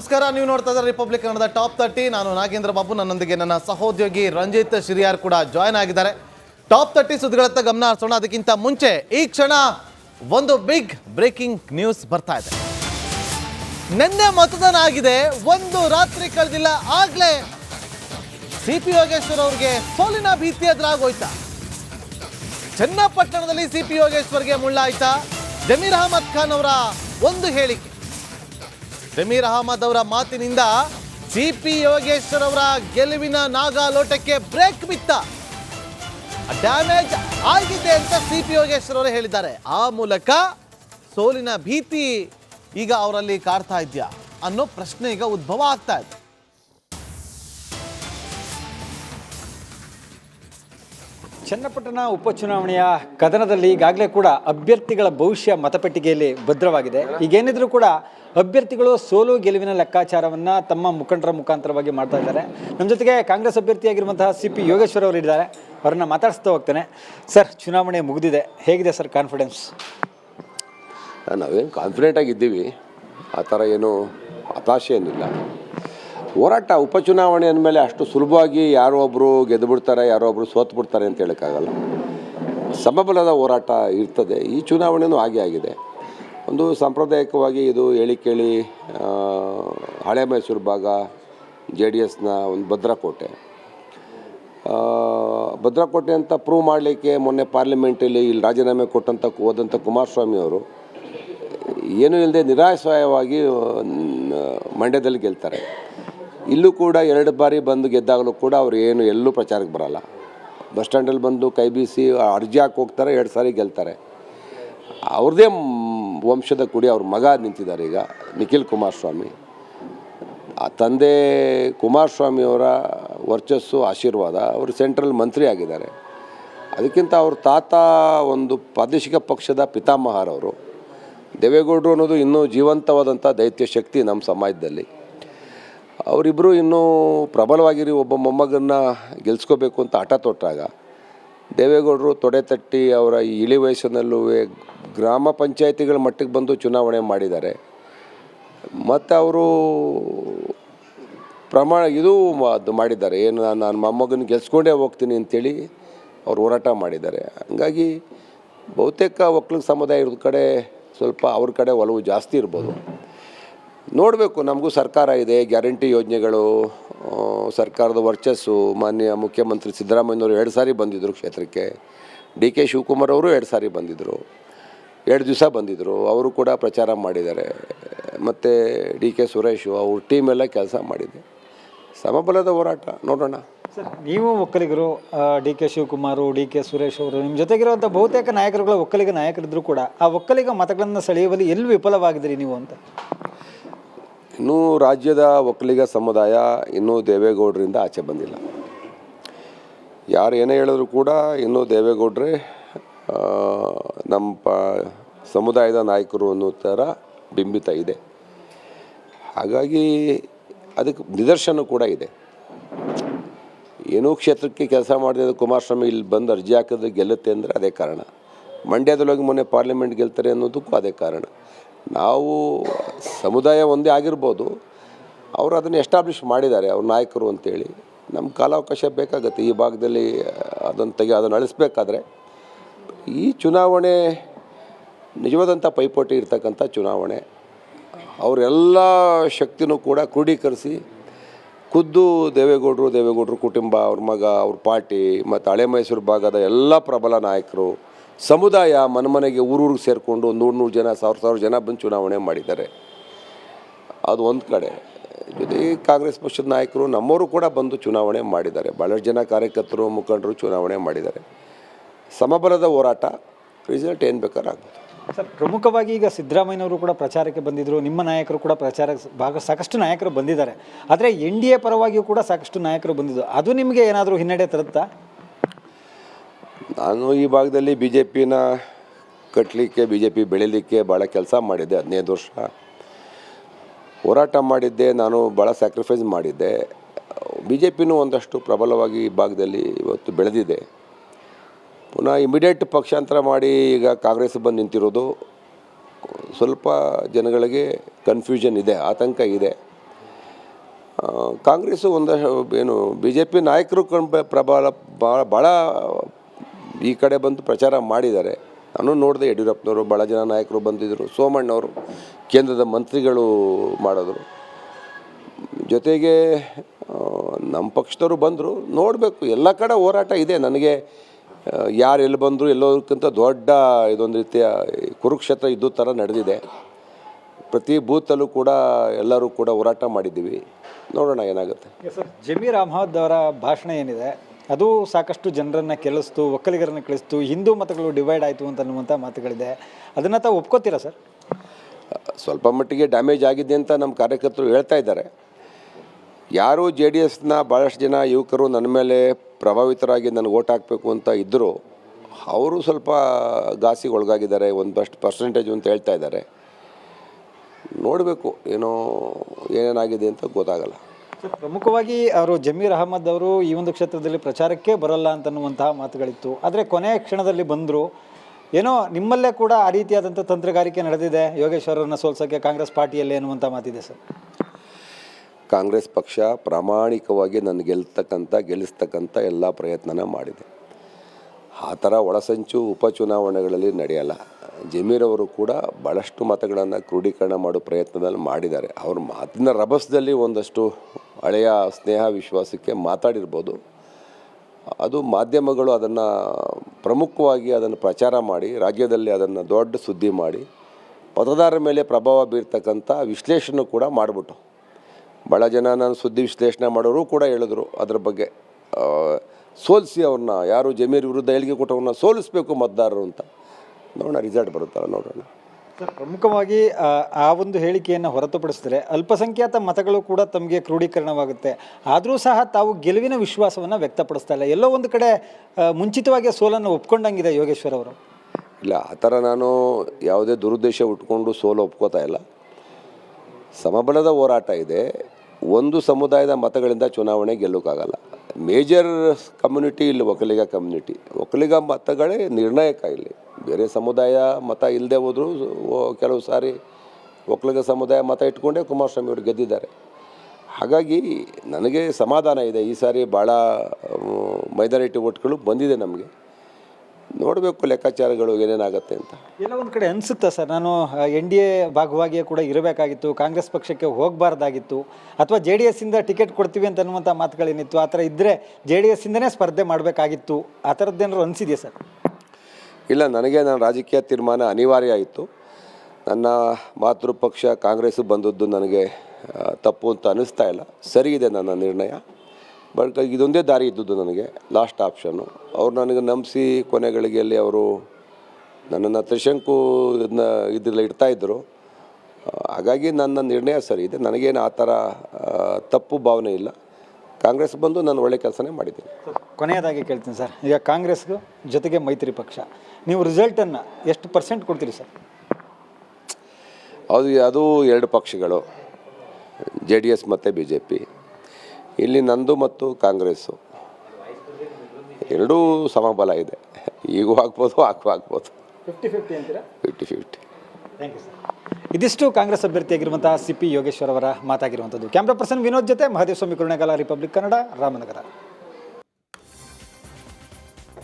ನಮಸ್ಕಾರ, ನೀವು ನೋಡ್ತಾ ಇದ್ದಾರೆ ರಿಪಬ್ಲಿಕ್ ಕನ್ನಡದ ಟಾಪ್ ತರ್ಟಿ ನಾನು ನಾಗೇಂದ್ರ ಬಾಬು, ನನ್ನೊಂದಿಗೆ ನನ್ನ ಸಹೋದ್ಯೋಗಿ ರಂಜಿತ್ ಶಿರಿಯಾರ್ ಕೂಡ ಜಾಯ್ನ್ ಆಗಿದ್ದಾರೆ. ಟಾಪ್ ತರ್ಟಿ ಸುದ್ದಿಗಳತ್ತ ಗಮನ ಹರಿಸೋಣ. ಅದಕ್ಕಿಂತ ಮುಂಚೆ ಈ ಕ್ಷಣ ಒಂದು ಬಿಗ್ ಬ್ರೇಕಿಂಗ್ ನ್ಯೂಸ್ ಬರ್ತಾ ಇದೆ. ನಿನ್ನೆ ಮತದಾನ ಆಗಿದೆ ಒಂದು ರಾತ್ರಿ ಕಳೆದಿಲ್ಲ. ಆಗ್ಲೇ ಸಿ ಪಿ ಯೋಗೇಶ್ವರ್ ಅವ್ರಿಗೆ ಸೋಲಿನ ಭೀತಿ ಎದುರಾಗೋಯ್ತಾ? ಚನ್ನಪಟ್ಟಣದಲ್ಲಿ ಸಿ ಪಿ ಯೋಗೇಶ್ವರ್ಗೆ ಮುಳ್ಳಾಯ್ತಾ? ಜಮೀರ್ ಅಹಮದ್ ಖಾನ್ ಅವರ ಒಂದು ಹೇಳಿಕೆ. ಜಮೀರ್ ಅಹಮದ್ ಅವರ ಮಾತಿನಿಂದ ಸಿ ಪಿ ಯೋಗೇಶ್ವರ್ ಅವರ ಗೆಲುವಿನ ನಾಗಾಲೋಟಕ್ಕೆ ಬ್ರೇಕ್ ಬಿತ್ತ. ಡ್ಯಾಮೇಜ್ ಆಗಿದೆ ಅಂತ ಸಿ ಪಿ ಯೋಗೇಶ್ವರ್ ಅವರು ಹೇಳಿದ್ದಾರೆ. ಆ ಮೂಲಕ ಸೋಲಿನ ಭೀತಿ ಈಗ ಅವರಲ್ಲಿ ಕಾಡ್ತಾ ಇದೆಯಾ ಅನ್ನೋ ಪ್ರಶ್ನೆ ಈಗ ಉದ್ಭವ ಆಗ್ತಾ ಇದೆ. ಚನ್ನಪಟ್ಟಣ ಉಪಚುನಾವಣೆಯ ಕದನದಲ್ಲಿ ಈಗಾಗಲೇ ಕೂಡ ಅಭ್ಯರ್ಥಿಗಳ ಭವಿಷ್ಯ ಮತಪೆಟ್ಟಿಗೆಯಲ್ಲಿ ಭದ್ರವಾಗಿದೆ. ಈಗೇನಿದ್ರು ಕೂಡ ಅಭ್ಯರ್ಥಿಗಳು ಸೋಲು ಗೆಲುವಿನ ಲೆಕ್ಕಾಚಾರವನ್ನು ತಮ್ಮ ಮುಖಂಡರ ಮುಖಾಂತರವಾಗಿ ಮಾಡ್ತಾ ಇದ್ದಾರೆ. ನಮ್ಮ ಜೊತೆಗೆ ಕಾಂಗ್ರೆಸ್ ಅಭ್ಯರ್ಥಿಯಾಗಿರುವಂತಹ ಸಿ ಪಿ ಯೋಗೇಶ್ವರ್ ಅವರು ಇದ್ದಾರೆ. ಅವರನ್ನ ಮಾತಾಡಿಸ್ತಾ ಹೋಗ್ತೇನೆ. ಸರ್, ಚುನಾವಣೆ ಮುಗಿದಿದೆ. ಹೇಗಿದೆ ಸರ್ ಕಾನ್ಫಿಡೆನ್ಸ್ ನಾವೇನು ಕಾನ್ಫಿಡೆಂಟ್ ಆಗಿದ್ದೀವಿ. ಆ ಥರ ಏನು ಹತಾಶೆ ಏನಿಲ್ಲ ಹೋರಾಟ ಉಪಚುನಾವಣೆ ಅಂದಮೇಲೆ ಅಷ್ಟು ಸುಲಭವಾಗಿ ಯಾರೋ ಒಬ್ಬರು ಗೆದ್ದು ಬಿಡ್ತಾರೆ ಯಾರೋ ಒಬ್ಬರು ಸೋತು ಬಿಡ್ತಾರೆ ಅಂತ ಹೇಳೋಕ್ಕಾಗಲ್ಲ. ಸಮಬಲದ ಹೋರಾಟ ಇರ್ತದೆ. ಈ ಚುನಾವಣೆಯೂ ಹಾಗೆ ಆಗಿದೆ. ಒಂದು ಸಾಂಪ್ರದಾಯಿಕವಾಗಿ ಇದು ಹೇಳಿ ಕೇಳಿ ಹಳೆ ಮೈಸೂರು ಭಾಗ, ಜೆ ಡಿ ಎಸ್ನ ಒಂದು ಭದ್ರಕೋಟೆ. ಭದ್ರಕೋಟೆ ಅಂತ ಪ್ರೂವ್ ಮಾಡಲಿಕ್ಕೆ ಮೊನ್ನೆ ಪಾರ್ಲಿಮೆಂಟಲ್ಲಿ ಇಲ್ಲಿ ರಾಜೀನಾಮೆ ಕೊಟ್ಟಂಥ ಹೋದಂಥ ಕುಮಾರಸ್ವಾಮಿ ಅವರು ಏನೂ ಇಲ್ಲದೆ ನಿರಾಶಯವಾಗಿ ಮಂಡ್ಯದಲ್ಲಿ ಗೆಲ್ತಾರೆ. ಇಲ್ಲೂ ಕೂಡ ಎರಡು ಬಾರಿ ಬಂದು ಗೆದ್ದಾಗಲೂ ಕೂಡ ಅವರು ಏನು ಎಲ್ಲೂ ಪ್ರಚಾರಕ್ಕೆ ಬರಲ್ಲ. ಬಸ್ ಸ್ಟ್ಯಾಂಡಲ್ಲಿ ಬಂದು ಕೈ ಬೀಸಿ ಅರ್ಜಿ ಹಾಕಿ ಹೋಗ್ತಾರೆ, ಎರಡು ಸಾರಿ ಗೆಲ್ತಾರೆ. ಅವ್ರದ್ದೇ ವಂಶದ ಕುಡಿ ಅವ್ರ ಮಗ ನಿಂತಿದ್ದಾರೆ ಈಗ, ನಿಖಿಲ್ ಕುಮಾರಸ್ವಾಮಿ. ಆ ತಂದೆ ಕುಮಾರಸ್ವಾಮಿಯವರ ವರ್ಚಸ್ಸು, ಆಶೀರ್ವಾದ, ಅವರು ಸೆಂಟ್ರಲ್ ಮಂತ್ರಿ ಆಗಿದ್ದಾರೆ. ಅದಕ್ಕಿಂತ ಅವ್ರ ತಾತ ಒಂದು ಪ್ರಾದೇಶಿಕ ಪಕ್ಷದ ಪಿತಾಮಹರವರು. ದೇವೇಗೌಡರು ಅನ್ನೋದು ಇನ್ನೂ ಜೀವಂತವಾದಂಥ ದೈತ್ಯ ಶಕ್ತಿ ನಮ್ಮ ಸಮಾಜದಲ್ಲಿ. ಅವರಿಬ್ಬರು ಇನ್ನೂ ಪ್ರಬಲವಾಗಿರಿ, ಒಬ್ಬ ಮೊಮ್ಮಗನ್ನ ಗೆಲ್ಸ್ಕೋಬೇಕು ಅಂತ ಹಠ ತೊಟ್ಟಾಗ ದೇವೇಗೌಡರು ತೊಡೆ ತಟ್ಟಿ ಅವರ ಈ ಇಳಿ ವಯಸ್ಸಿನಲ್ಲೂ ಗ್ರಾಮ ಪಂಚಾಯಿತಿಗಳ ಮಟ್ಟಿಗೆ ಬಂದು ಚುನಾವಣೆ ಮಾಡಿದ್ದಾರೆ. ಮತ್ತು ಅವರು ಪ್ರಮಾಣ ಇದು ಅದು ಮಾಡಿದ್ದಾರೆ, ಏನು ನಾನು ಮೊಮ್ಮಗನ ಗೆಲ್ಸ್ಕೊಂಡೇ ಹೋಗ್ತೀನಿ ಅಂತೇಳಿ ಅವ್ರು ಹೋರಾಟ ಮಾಡಿದ್ದಾರೆ. ಹಂಗಾಗಿ ಬಹುತೇಕ ಸಮುದಾಯ ಇರೋದ್ ಕಡೆ ಸ್ವಲ್ಪ ಅವ್ರ ಕಡೆ ಒಲವು ಜಾಸ್ತಿ ಇರ್ಬೋದು. ನೋಡಬೇಕು, ನಮಗೂ ಸರ್ಕಾರ ಇದೆ, ಗ್ಯಾರಂಟಿ ಯೋಜನೆಗಳು ಸರ್ಕಾರದ ವರ್ಚಸ್ಸು, ಮಾನ್ಯ ಮುಖ್ಯಮಂತ್ರಿ ಸಿದ್ದರಾಮಯ್ಯನವರು ಎರಡು ಸಾರಿ ಬಂದಿದ್ದರು ಕ್ಷೇತ್ರಕ್ಕೆ. ಡಿ ಕೆ ಶಿವಕುಮಾರ್ ಅವರು ಎರಡು ಸಾರಿ ಬಂದಿದ್ದರು ಎರಡು ದಿವಸ ಬಂದಿದ್ದರು ಅವರು ಕೂಡ ಪ್ರಚಾರ ಮಾಡಿದ್ದಾರೆ. ಮತ್ತು ಡಿ ಕೆ ಸುರೇಶು ಅವ್ರ ಟೀಮ್ ಎಲ್ಲ ಕೆಲಸ ಮಾಡಿದೆ. ಸಮಬಲದ ಹೋರಾಟ, ನೋಡೋಣ. ಸರ್, ನೀವು ಒಕ್ಕಲಿಗರು D K Shivakumar, D K Suresh ಅವರು ನಿಮ್ಮ ಜೊತೆಗಿರುವಂಥ ಬಹುತೇಕ ನಾಯಕರುಗಳು ಒಕ್ಕಲಿಗ ನಾಯಕರಿದ್ದರೂ ಕೂಡ, ಆ ಒಕ್ಕಲಿಗ ಮತಗಳನ್ನು ಸೆಳೆಯುವಲ್ಲಿ ಎಲ್ಲಿ ವಿಫಲವಾಗಿದ್ದೀರಿ ನೀವು ಅಂತ? ಇನ್ನೂ ರಾಜ್ಯದ ಒಕ್ಕಲಿಗ ಸಮುದಾಯ ಇನ್ನೂ ದೇವೇಗೌಡರಿಂದ ಆಚೆ ಬಂದಿಲ್ಲ. ಯಾರು ಏನೇ ಹೇಳಿದ್ರು ಕೂಡ ಇನ್ನೂ ದೇವೇಗೌಡರೇ ನಮ್ಮ ಪ, ಸಮುದಾಯದ ನಾಯಕರು ಅನ್ನೋ ಥರ ಬಿಂಬಿತ ಇದೆ. ಹಾಗಾಗಿ ಅದಕ್ಕೆ ನಿದರ್ಶನ ಕೂಡ ಇದೆ. ಏನೋ ಕ್ಷೇತ್ರಕ್ಕೆ ಕೆಲಸ ಮಾಡಿದ ಕುಮಾರಸ್ವಾಮಿ ಇಲ್ಲಿ ಬಂದು ಅರ್ಜಿ ಹಾಕಿದ್ರೆ ಗೆಲ್ಲುತ್ತೆ ಅಂದರೆ ಅದೇ ಕಾರಣ. ಮಂಡ್ಯದೊಳಗೆ ಮೊನ್ನೆ ಪಾರ್ಲಿಮೆಂಟ್ ಗೆಲ್ತಾರೆ ಅನ್ನೋದಕ್ಕೂ ಅದೇ ಕಾರಣ. ನಾವು ಸಮುದಾಯ ಒಂದೇ ಆಗಿರ್ಬೋದು, ಅವರು ಅದನ್ನು ಎಸ್ಟಾಬ್ಲಿಷ್ ಮಾಡಿದ್ದಾರೆ, ಅವ್ರ ನಾಯಕರು ಅಂತೇಳಿ. ನಮ್ಮ ಕಾಲಾವಕಾಶ ಬೇಕಾಗುತ್ತೆ, ಈ ಭಾಗದಲ್ಲಿ ಅದನ್ನು ತೆಗೆ, ಅದನ್ನು ಅಳಿಸ್ಬೇಕಾದ್ರೆ. ಈ ಚುನಾವಣೆ ನಿಜವಾದಂಥ ಪೈಪೋಟಿ ಇರ್ತಕ್ಕಂಥ ಚುನಾವಣೆ. ಅವರೆಲ್ಲ ಶಕ್ತಿನೂ ಕೂಡ ಕ್ರೋಢೀಕರಿಸಿ, ಖುದ್ದು ದೇವೇಗೌಡರು ದೇವೇಗೌಡರು ಕುಟುಂಬ, ಅವ್ರ ಮಗ, ಅವ್ರ ಪಾರ್ಟಿ, ಮತ್ತು ಹಳೆ ಮೈಸೂರು ಭಾಗದ ಎಲ್ಲ ಪ್ರಬಲ ನಾಯಕರು ಸಮುದಾಯ ಮನೆಮನೆಗೆ ಊರೂರಿಗೆ ಸೇರಿಕೊಂಡು ನೂರು ನೂರು ಜನ, ಸಾವಿರ ಸಾವಿರ ಜನ ಬಂದು ಚುನಾವಣೆ ಮಾಡಿದ್ದಾರೆ. ಅದು ಒಂದು ಕಡೆ. ಜೊತೆಗೆ ಕಾಂಗ್ರೆಸ್ ಪಕ್ಷದ ನಾಯಕರು ನಮ್ಮವರು ಕೂಡ ಬಂದು ಚುನಾವಣೆ ಮಾಡಿದ್ದಾರೆ. ಭಾಳಷ್ಟು ಜನ ಕಾರ್ಯಕರ್ತರು, ಮುಖಂಡರು ಚುನಾವಣೆ ಮಾಡಿದ್ದಾರೆ. ಸಮಬಲದ ಹೋರಾಟ ರಿಸಲ್ಟ್ ಏನು ಬೇಕಾದ್ರೆ ಆಗ್ಬೋದು ಸರ್, ಪ್ರಮುಖವಾಗಿ ಈಗ ಸಿದ್ದರಾಮಯ್ಯನವರು ಕೂಡ ಪ್ರಚಾರಕ್ಕೆ ಬಂದಿದ್ದರು ನಿಮ್ಮ ನಾಯಕರು ಕೂಡ ಪ್ರಚಾರಕ್ಕೆ ಭಾಗ ಸಾಕಷ್ಟು ನಾಯಕರು ಬಂದಿದ್ದಾರೆ. ಆದರೆ ಎನ್ ಡಿ ಎ ಪರವಾಗಿಯೂ ಕೂಡ ಸಾಕಷ್ಟು ನಾಯಕರು ಬಂದಿದ್ದು. ಅದು ನಿಮಗೆ ಏನಾದರೂ ಹಿನ್ನಡೆ ತರುತ್ತಾ? ನಾನು ಈ ಭಾಗದಲ್ಲಿ ಬಿ ಜೆ ಪಿನ ಕಟ್ಟಲಿಕ್ಕೆ ಬಿ ಜೆ ಪಿ ಬೆಳೀಲಿಕ್ಕೆ ಭಾಳ ಕೆಲಸ ಮಾಡಿದ್ದೆ, ಹದಿನೈದು ವರ್ಷ. ಹೋರಾಟ ಮಾಡಿದ್ದೆ, ನಾನು ಭಾಳ ಸ್ಯಾಕ್ರಿಫೈಸ್ ಮಾಡಿದ್ದೆ. ಬಿ ಜೆ ಪಿನೂ ಒಂದಷ್ಟು ಪ್ರಬಲವಾಗಿ ಈ ಭಾಗದಲ್ಲಿ ಇವತ್ತು ಬೆಳೆದಿದೆ. ಪುನಃ ಇಮಿಡಿಯೇಟ್ ಪಕ್ಷಾಂತರ ಮಾಡಿ ಈಗ ಕಾಂಗ್ರೆಸ್ ಬಂದು ನಿಂತಿರೋದು, ಸ್ವಲ್ಪ ಜನಗಳಿಗೆ ಕನ್ಫ್ಯೂಷನ್ ಇದೆ, ಆತಂಕ ಇದೆ. ಕಾಂಗ್ರೆಸ್ ಕಾಂಗ್ರೆಸ್ಸು ಒಂದು ಏನು ಬಿ ಜೆ ಪಿ ನಾಯಕರು ಕಂಡ ಪ್ರಬಲ ಭಾಳ ಭಾಳ ಈ ಕಡೆ ಬಂದು ಪ್ರಚಾರ ಮಾಡಿದ್ದಾರೆ. ನಾನು ನೋಡಿದೆ ಯಡಿಯೂರಪ್ಪನವರು ಭಾಳ ಜನ ನಾಯಕರು ಬಂದಿದ್ದರು ಸೋಮಣ್ಣವರು, ಕೇಂದ್ರದ ಮಂತ್ರಿಗಳು ಮಾಡಿದ್ರು. ಜೊತೆಗೆ ನಮ್ಮ ಪಕ್ಷದವರು ಬಂದರು, ನೋಡಬೇಕು, ಎಲ್ಲ ಕಡೆ ಹೋರಾಟ ಇದೆ. ನನಗೆ ಯಾರು ಎಲ್ಲಿ ಬಂದರು ಎಲ್ಲೋದಕ್ಕಿಂತ ದೊಡ್ಡ ಇದೊಂದು ರೀತಿಯ ಕುರುಕ್ಷೇತ್ರ ಇದ್ದು ಥರ ನಡೆದಿದೆ. ಪ್ರತಿ ಬೂತಲ್ಲೂ ಕೂಡ ಎಲ್ಲರೂ ಕೂಡ ಹೋರಾಟ ಮಾಡಿದ್ದೀವಿ. ನೋಡೋಣ ಏನಾಗುತ್ತೆ. ಜಮೀರ್ ಅಹಮದ್ ಅವರ ಭಾಷಣ ಏನಿದೆ? ಅದು ಸಾಕಷ್ಟು ಜನರನ್ನು ಕೆಲಿಸ್ತು ಒಕ್ಕಲಿಗರನ್ನು ಕಳಿಸ್ತು, ಹಿಂದೂ ಮತಗಳು ಡಿವೈಡ್ ಆಯಿತು ಅಂತ ಅನ್ನುವಂಥ ಮಾತುಗಳಿದೆ. ಅದನ್ನು ತಾವು ಒಪ್ಕೋತೀರಾ ಸರ್? ಸ್ವಲ್ಪ ಮಟ್ಟಿಗೆ ಡ್ಯಾಮೇಜ್ ಆಗಿದೆ ಅಂತ ನಮ್ಮ ಕಾರ್ಯಕರ್ತರು ಹೇಳ್ತಾ ಇದ್ದಾರೆ. ಯಾರು ಜೆ ಡಿ ಎಸ್ನ ಭಾಳಷ್ಟು ಜನ ಯುವಕರು ನನ್ನ ಮೇಲೆ ಪ್ರಭಾವಿತರಾಗಿ ನನಗೆ ಓಟ್ ಹಾಕಬೇಕು ಅಂತ ಇದ್ದರು ಅವರು ಸ್ವಲ್ಪ ಘಾಸಿಗೆ ಒಳಗಾಗಿದ್ದಾರೆ ಒಂದಷ್ಟು ಪರ್ಸೆಂಟೇಜ್ ಅಂತ ಹೇಳ್ತಾ ಇದ್ದಾರೆ. ನೋಡಬೇಕು ಏನೋ ಏನೇನಾಗಿದೆ ಅಂತ ಗೊತ್ತಾಗಲ್ಲ. ಪ್ರಮುಖವಾಗಿ ಅವರು ಜಮೀರ್ ಅಹಮದ್ ಅವರು ಈ ಒಂದು ಕ್ಷೇತ್ರದಲ್ಲಿ ಪ್ರಚಾರಕ್ಕೆ ಬರಲ್ಲ ಅಂತನ್ನುವಂತಹ ಮಾತುಗಳಿತ್ತು. ಆದರೆ ಕೊನೆಯ ಕ್ಷಣದಲ್ಲಿ ಬಂದರು, ಏನೋ ನಿಮ್ಮಲ್ಲೇ ಕೂಡ ಆ ರೀತಿಯಾದಂಥ ತಂತ್ರಗಾರಿಕೆ ನಡೆದಿದೆ ಯೋಗೇಶ್ವರರನ್ನ ಸೋಲ್ಸೋಕ್ಕೆ ಕಾಂಗ್ರೆಸ್ ಪಾರ್ಟಿಯಲ್ಲಿ ಎನ್ನುವಂಥ ಮಾತಿದೆ ಸರ್. ಕಾಂಗ್ರೆಸ್ ಪಕ್ಷ ಪ್ರಾಮಾಣಿಕವಾಗಿ ನನ್ನ ಗೆಲ್ತಕ್ಕಂಥ ಗೆಲ್ಲಿಸ್ತಕ್ಕಂಥ ಎಲ್ಲ ಪ್ರಯತ್ನನ ಮಾಡಿದೆ. ಆ ಥರ ಒಳಸಂಚು ಉಪಚುನಾವಣೆಗಳಲ್ಲಿ ನಡೆಯಲ್ಲ. ಜಮೀರ್ ಅವರು ಕೂಡ ಭಾಳಷ್ಟು ಮತಗಳನ್ನು ಕ್ರೋಢೀಕರಣ ಮಾಡೋ ಪ್ರಯತ್ನದಲ್ಲಿ ಮಾಡಿದ್ದಾರೆ. ಅವ್ರ ಮಾತಿನ ರಭಸದಲ್ಲಿ ಒಂದಷ್ಟು ಹಳೆಯ ಸ್ನೇಹ ವಿಶ್ವಾಸಕ್ಕೆ ಮಾತಾಡಿರ್ಬೋದು. ಅದು ಮಾಧ್ಯಮಗಳು ಅದನ್ನು ಪ್ರಮುಖವಾಗಿ ಅದನ್ನು ಪ್ರಚಾರ ಮಾಡಿ, ರಾಜ್ಯದಲ್ಲಿ ಅದನ್ನು ದೊಡ್ಡ ಸುದ್ದಿ ಮಾಡಿ, ಮತದಾರರ ಮೇಲೆ ಪ್ರಭಾವ ಬೀರ್ತಕ್ಕಂಥ ವಿಶ್ಲೇಷಣೆ ಕೂಡ ಮಾಡಿಬಿಟ್ಟು ಬಹಳ ಜನ ನಾನು ಸುದ್ದಿ ವಿಶ್ಲೇಷಣೆ ಮಾಡೋರು ಕೂಡ ಹೇಳಿದ್ರು ಅದ್ರ ಬಗ್ಗೆ. ಸೋಲಿಸಿ ಅವ್ರನ್ನ, ಯಾರು ಜಮೀರ್ ವಿರುದ್ಧ ಹೇಳಿಕೆ ಕೊಟ್ಟವ್ರನ್ನ ಸೋಲಿಸಬೇಕು ಮತದಾರರು ಅಂತ. ನೋಡೋಣ ರಿಸಲ್ಟ್ ಬರುತ್ತಲ್ಲ ನೋಡೋಣ. ಪ್ರಮುಖವಾಗಿ ಆ, ಒಂದು ಹೇಳಿಕೆಯನ್ನು ಹೊರತುಪಡಿಸಿದರೆ ಅಲ್ಪಸಂಖ್ಯಾತ ಮತಗಳು ಕೂಡ ತಮಗೆ ಕ್ರೋಢೀಕರಣವಾಗುತ್ತೆ ಆದರೂ ಸಹ ತಾವು ಗೆಲುವಿನ ವಿಶ್ವಾಸವನ್ನು ವ್ಯಕ್ತಪಡಿಸ್ತಾ ಇಲ್ಲ. ಎಲ್ಲೋ ಒಂದು ಕಡೆ ಮುಂಚಿತವಾಗಿ ಸೋಲನ್ನು ಒಪ್ಕೊಂಡಂಗಿದೆ ಯೋಗೇಶ್ವರ್ ಅವರು. ಇಲ್ಲ ಆ ಥರ ನಾನು ಯಾವುದೇ ದುರುದ್ದೇಶ ಉಟ್ಕೊಂಡು ಸೋಲು ಒಪ್ಕೋತಾ ಇಲ್ಲ. ಸಮಬಲದ ಹೋರಾಟ ಇದೆ. ಒಂದು ಸಮುದಾಯದ ಮತಗಳಿಂದ ಚುನಾವಣೆ ಗೆಲ್ಲೋಕ್ಕಾಗಲ್ಲ. ಮೇಜರ್ ಕಮ್ಯುನಿಟಿ ಇಲ್ಲಿ ಒಕ್ಕಲಿಗ ಕಮ್ಯುನಿಟಿ. ಒಕ್ಕಲಿಗ ಮತಗಳೇ ನಿರ್ಣಾಯಕ ಇಲ್ಲಿ. ಬೇರೆ ಸಮುದಾಯ ಮತ ಇಲ್ಲದೆ ಹೋದರೂ ಕೆಲವು ಸಾರಿ ಒಕ್ಕಲಿಗ ಸಮುದಾಯ ಮತ ಇಟ್ಕೊಂಡೇ ಕುಮಾರಸ್ವಾಮಿ ಅವರು ಗೆದ್ದಿದ್ದಾರೆ. ಹಾಗಾಗಿ ನನಗೆ ಸಮಾಧಾನ ಇದೆ. ಈ ಸಾರಿ ಭಾಳ ಮೈನಾರಿಟಿ ಓಟ್ಗಳು ಬಂದಿದೆ ನಮಗೆ. ನೋಡಬೇಕು ಲೆಕ್ಕಾಚಾರಗಳು ಏನೇನಾಗುತ್ತೆ ಅಂತ. ಎಲ್ಲ ಒಂದು ಕಡೆ ಅನಿಸುತ್ತಾ ಸರ್? ನಾನು ಎನ್ ಡಿ ಎ ಭಾಗವಾಗಿಯೇ ಕೂಡ ಇರಬೇಕಾಗಿತ್ತು, ಕಾಂಗ್ರೆಸ್ ಪಕ್ಷಕ್ಕೆ ಹೋಗಬಾರ್ದಾಗಿತ್ತು, ಅಥವಾ ಜೆ ಡಿ ಎಸ್ಸಿಂದ ಟಿಕೆಟ್ ಕೊಡ್ತೀವಿ ಅಂತ ಅನ್ನುವಂಥ ಮಾತುಗಳೇನಿತ್ತು, ಆ ಥರ ಇದ್ದರೆ ಜೆ ಡಿ ಎಸ್ಸಿಂದನೇ ಸ್ಪರ್ಧೆ ಮಾಡಬೇಕಾಗಿತ್ತು, ಆ ಥರದ್ದೇನಾದ್ರು ಅನಿಸಿದೆಯಾ ಸರ್? ಇಲ್ಲ, ನನಗೆ ನನ್ನ ರಾಜಕೀಯ ತೀರ್ಮಾನ ಅನಿವಾರ್ಯ ಆಯಿತು ನನ್ನ ಮಾತೃಪಕ್ಷ ಕಾಂಗ್ರೆಸ್ಸು ಬಂದದ್ದು ನನಗೆ ತಪ್ಪು ಅಂತ ಅನ್ನಿಸ್ತಾ ಇಲ್ಲ. ಸರಿ ಇದೆ ನನ್ನ ನಿರ್ಣಯ. ಬಟ್ ಇದೊಂದೇ ದಾರಿ ಇದ್ದದ್ದು ನನಗೆ ಲಾಸ್ಟ್ ಆಪ್ಷನ್ನು ಅವ್ರು ನನಗೆ ನಂಬಿಸಿ ಕೊನೆಗಳಿಗೆಯಲ್ಲಿ ಅವರು ನನ್ನನ್ನು ತ್ರಿಶಂಕು ಇದನ್ನ, ಇದ್ರಲ್ಲಿ ಇಡ್ತಾ ಇದ್ದರು ಹಾಗಾಗಿ ನನ್ನ ನಿರ್ಣಯ ಸರಿ ಇದೆ. ನನಗೇನು ಆ ಥರ ತಪ್ಪು ಭಾವನೆ ಇಲ್ಲ. ಕಾಂಗ್ರೆಸ್ ಬಂದು ನಾನು ಒಳ್ಳೆ ಕೆಲಸನೇ ಮಾಡಿದ್ದೀನಿ. ಕೊನೆಯದಾಗಿ ಕೇಳ್ತೀನಿ ಸರ್. ಈಗ ಕಾಂಗ್ರೆಸ್ಗೂ ಜೊತೆಗೆ ಮೈತ್ರಿ ಪಕ್ಷ. ನೀವು ರಿಸಲ್ಟನ್ನು ಎಷ್ಟು ಪರ್ಸೆಂಟ್ ಕೊಡ್ತೀರಿ ಸರ್? ಅದು ಅದು ಎರಡು ಪಕ್ಷಗಳು. ಜೆ ಡಿ ಎಸ್ ಮತ್ತು ಬಿ ಜೆ ಪಿ. ಇಲ್ಲಿ ನಂದು ಮತ್ತು ಕಾಂಗ್ರೆಸ್ಸು. ಎರಡೂ ಸಮಬಲ ಇದೆ. ಈಗೂ ಆಗ್ಬೋದು ಹಾಕು ಆಗ್ಬೋದು. ಫಿಫ್ಟಿ ಫಿಫ್ಟಿ ಅಂತೀರಾ? Fifty fifty thank you sir ಇದಿಷ್ಟು ಕಾಂಗ್ರೆಸ್ ಅಭ್ಯರ್ಥಿಯಾಗಿರುವಂತಹ ಸಿಪಿ ಯೋಗೇಶ್ವರ್ ಅವರ ಮಾತಾಗಿರುವಂಥದ್ದು. ಕ್ಯಾಮ್ರಾ ಪರ್ಸನ್ ವಿನೋದ್ ಜೊತೆ ಮಹದೇವಸ್ವಾಮಿ ಕುರುಣೆಗಾಲ ರಿಪಬ್ಲಿಕ್ ಕನ್ನಡ ರಾಮನಗರ